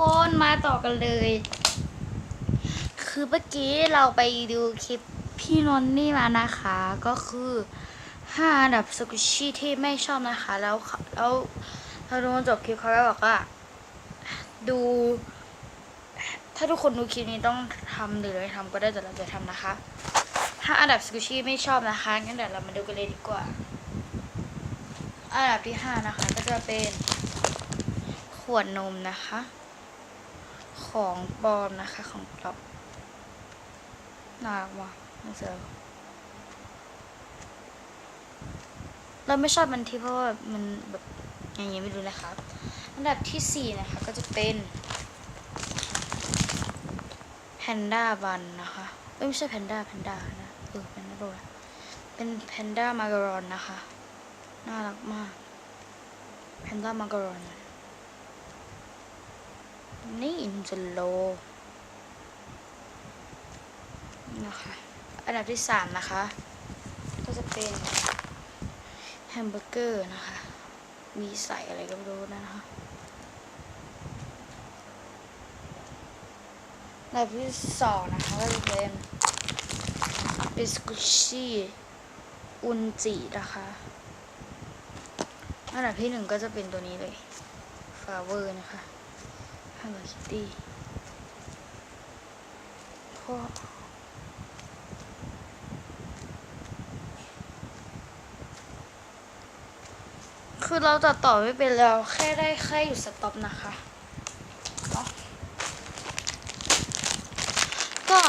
คนมาต่อกันเลย คือเมื่อกี้เราไปดูคลิปพี่นนท์นี่มานะคะ ก็คือห้าอันดับสกุชี่ที่ไม่ชอบนะคะ แล้วแล้วพอดูจบคลิปเขาก็บอกว่า ดู ถ้าทุกคนดูคลิปนี้ต้องทำหรือไม่ทำก็ได้แต่เราจะทำนะคะห้าอันดับสกุชชี่ไม่ชอบนะคะงั้นเดี๋ยวเรามาดูกันเลยดีกว่า อันดับที่ห้านะคะ ก็จะเป็นขวดนมนะคะ ของปลอมนะคะ ของปลอมน่ารักว่ะน่าเจอเราไม่ชอบมันที่เพราะว่ามันแบบอย่างนี้ไม่รู้นะคะอันดับที่สี่นะคะก็จะเป็นแพนด้าบันนะคะไม่ใช่แพนด้าแพนด้านะเออแพนด้าโรเป็นแพนด้ามาการอนนะคะ น่ารักมากแพนด้ามาการอน นี่อินเจโลนะคะ อันดับที่สามนะคะ ก็จะเป็นแฮมเบอร์เกอร์นะคะ มีใส่อะไรก็ไม่รู้นะคะอันดับที่สองนะคะก็จะเป็นบิสกุชี่อุนจินะคะอันดับที่หนึ่งก็จะเป็นตัวนี้เลยฟาเวอร์นะคะ Hello Kitty พราะคือเราตัดต่อไม่เป็นแล้วแค่ได้แค่อยู่สต็อปนะคะเนาะก็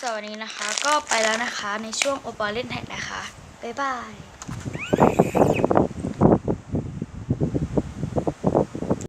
สวัสดีนะคะ ก็ไปแล้วนะคะในช่วงโอปอลเล่นแท็กนะคะ บ๊ายบาย